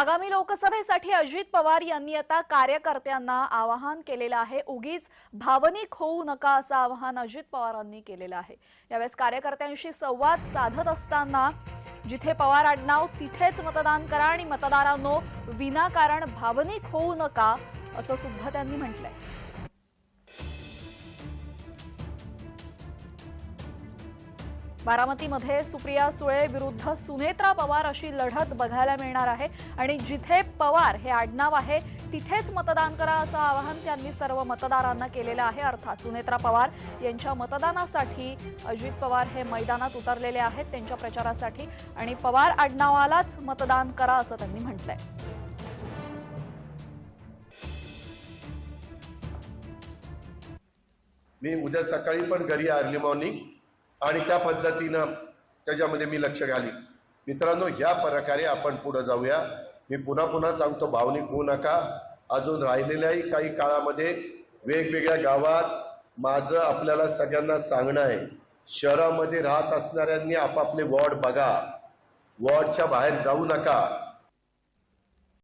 आगामी लोकसभेसाठी अजित पवार यांनी आता कार्यकर्त्यांना आवाहन केलेलं आहे. उगीच भावनिक होऊ नका असं आवाहन अजित पवारांनी केलेलं आहे. यावेळेस कार्यकर्त्यांशी संवाद साधत असताना जिथे पवार आडनाव तिथेच मतदान करा आणि मतदारांनो विनाकारण भावनिक होऊ नका असं सुद्धा त्यांनी म्हटलंय. बारामतीमध्ये सुप्रिया सुळे विरुद्ध सुनेत्रा पवार अशी लढत बघायला मिळणार आहे. आणि जिथे पवार हे आडनाव आहे तिथेच मतदान करा असं आवाहन त्यांनी सर्व मतदारांना केलेलं आहे. अर्थात सुनेत्रा पवार यांच्या मतदानासाठी अजित पवार हे मैदानात उतरलेले आहेत त्यांच्या प्रचारासाठी. आणि पवार आडनावालाच मतदान करा असं त्यांनी म्हटलंय. मी उद्या सकाळी पण घरी अर्ली मॉर्निंग. आणि त्या पद्धतीनं त्याच्यामध्ये मी लक्ष घाली मित्रांनो ह्या प्रकारे आपण पुढे जाऊया. मी पुन्हा पुन्हा सांगतो भावनिक होऊ नका. अजून राहिलेल्याही काही काळामध्ये वेगवेगळ्या गावात माझं आपल्याला सगळ्यांना सांगणं आहे. शहरामध्ये राहत असणाऱ्यांनी आपापले वॉर्ड बघा. वॉर्डच्या बाहेर जाऊ नका.